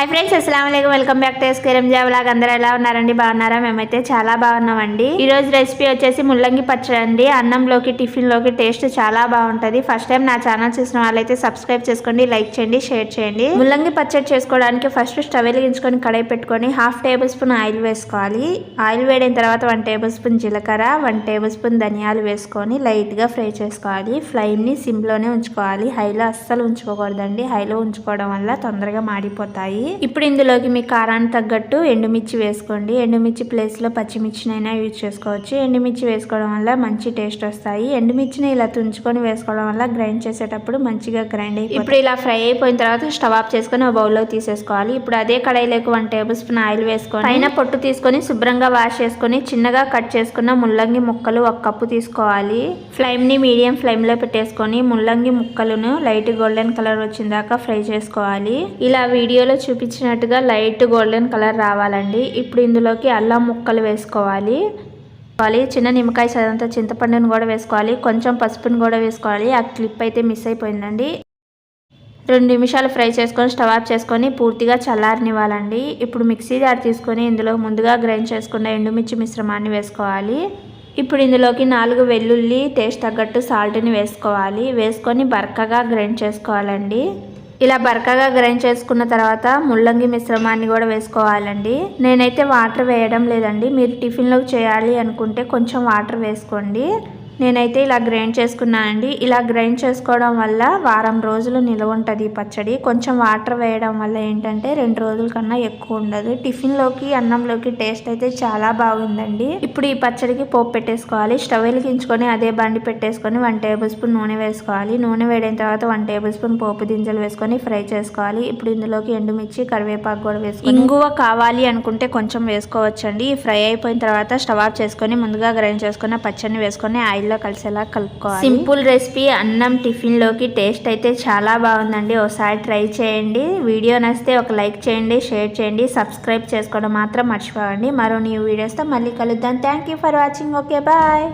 Hi friends అస్సలం welcome back to ఎస్కేరం జాబ్లాగ్ అందరూ ఎలా ఉన్నారండి? బాగున్నారా? మేమైతే చాలా బాగున్నామండి. ఈరోజు రెసిపీ వచ్చేసి ముల్లంగి పచ్చడి అండి. అన్నంలోకి టిఫిన్లోకి టేస్ట్ చాలా బాగుంటది. ఫస్ట్ టైం నా ఛానల్ చూసిన వాళ్ళైతే సబ్స్క్రైబ్ చేసుకోండి లైక్ చేయండి షేర్ చేయండి. ముల్లంగి పచ్చడి చేసుకోవడానికి ఫస్ట్ స్టవ్ వెలిగించుకొని కడాయి పెట్టుకొని హాఫ్ టేబుల్ స్పూన్ ఆయిల్ వేసుకోవాలి. ఆయిల్ వేడిన తర్వాత వన్ టేబుల్ స్పూన్ జీలకర్ర వన్ టేబుల్ స్పూన్ ధనియాలు వేసుకొని లైట్గా ఫ్రై చేసుకోవాలి. ఫ్లేమ్ సిమ్లోనే సిమ్లోనే ఉంచుకోవాలి. హైలో అస్సలు ఉంచుకోకూడదండి. హైలో ఉంచుకోవడం వల్ల తొందరగా మాడిపోతాయి. ఇప్పుడు ఇందులోకి మీ కారానికి తగ్గట్టు ఎండుమిర్చి వేసుకోండి. ఎండుమిర్చి ప్లేస్లో పచ్చిమిర్చినైనా యూజ్ చేసుకోవచ్చు. ఎండుమిర్చి వేసుకోవడం వల్ల మంచి టేస్ట్ వస్తాయి. ఎండుమిర్చిని ఇలా తుంచుకొని వేసుకోవడం వల్ల గ్రైండ్ చేసేటప్పుడు మంచిగా గ్రైండ్ అయిపోయి ఇప్పుడు ఇలా ఫ్రై అయిపోయిన తర్వాత స్టవ్ ఆఫ్ చేసుకొని ఒక బౌల్లో తీసేసుకోవాలి. ఇప్పుడు అదే కడాయిలోకి వన్ టేబుల్ స్పూన్ ఆయిల్ వేసుకొని పైన పొట్టు తీసుకొని శుభ్రంగా వాష్ చేసుకొని చిన్నగా కట్ చేసుకున్న ముల్లంగి ముక్కలు ఒక కప్పు తీసుకోవాలి. ఫ్లేమ్ని మీడియం ఫ్లేమ్లో పెట్టేసుకొని ముల్లంగి ముక్కలను లైట్ గోల్డెన్ కలర్ వచ్చిన దాకా ఫ్రై చేసుకోవాలి. ఇలా వీడియోలో చూపించినట్టుగా లైట్ గోల్డెన్ కలర్ రావాలండి. ఇప్పుడు ఇందులోకి అల్లం ముక్కలు వేసుకోవాలి. వేసుకోవాలి. చిన్న నిమ్మకాయ సదంతా చింతపండుని కూడా వేసుకోవాలి. కొంచెం పసుపుని కూడా వేసుకోవాలి. ఆ క్లిప్ అయితే మిస్ అయిపోయిందండి. రెండు నిమిషాలు ఫ్రై చేసుకొని స్టవ్ ఆఫ్ చేసుకొని పూర్తిగా చల్లారనివ్వాలండి. ఇప్పుడు మిక్సీ జార్ తీసుకొని ఇందులో ముందుగా గ్రైండ్ చేసుకున్న ఎండుమిర్చి మిశ్రమాన్ని వేసుకోవాలి. ఇప్పుడు ఇందులోకి నాలుగు వెల్లుల్లి టేస్ట్ తగ్గట్టు సాల్ట్ని వేసుకోవాలి. వేసుకొని బరకగా గ్రైండ్ చేసుకోవాలండి. ఇలా బరకగా గ్రైండ్ చేసుకున్న తర్వాత ముల్లంగి మిశ్రమాన్ని కూడా వేసుకోవాలండి. నేనైతే వాటర్ వేయడం లేదండి. మీరు టిఫిన్లోకి చేయాలి అనుకుంటే కొంచెం వాటర్ వేసుకోండి. నేనైతే ఇలా గ్రైండ్ చేసుకున్నానండి ఇలా గ్రైండ్ చేసుకోవడం వల్ల వారం రోజులు నిల్వ ఉంటుంది పచ్చడి. కొంచెం వాటర్ వేయడం వల్ల ఏంటంటే రెండు రోజుల కన్నా ఎక్కువ ఉండదు. టిఫిన్లోకి అన్నంలోకి టేస్ట్ అయితే చాలా బాగుందండి. ఇప్పుడు ఈ పచ్చడికి పోపు పెట్టేసుకోవాలి. స్టవ్ వెలిగించుకొని అదే బండి పెట్టేసుకొని వన్ టేబుల్ స్పూన్ నూనె వేసుకోవాలి. నూనె వేడిన తర్వాత వన్ టేబుల్ స్పూన్ పోపు దింజలు వేసుకొని ఫ్రై చేసుకోవాలి. ఇప్పుడు ఇందులోకి ఎండుమిర్చి కరివేపాకు కూడా వేసుకొని ఇంగువ కావాలి అనుకుంటే కొంచెం వేసుకోవచ్చండి. ఫ్రై అయిపోయిన తర్వాత స్టవ్ ఆఫ్ చేసుకొని ముందుగా గ్రైండ్ చేసుకున్న పచ్చడిని వేసుకొని ఆయిల్ ఆయిల్లో కలిసేలా కలుపుకోవాలి. సింపుల్ రెసిపీ అన్నం టిఫిన్లోకి టేస్ట్ అయితే చాలా బాగుందండి. ఒకసారి ట్రై చేయండి. వీడియో నచ్చితే ఒక లైక్ చేయండి షేర్ చేయండి సబ్స్క్రైబ్ చేసుకోవడం మాత్రం మర్చిపోవండి మరో న్యూ వీడియోస్తో మళ్ళీ కలుద్దాం. Thank for watching. Okay bye.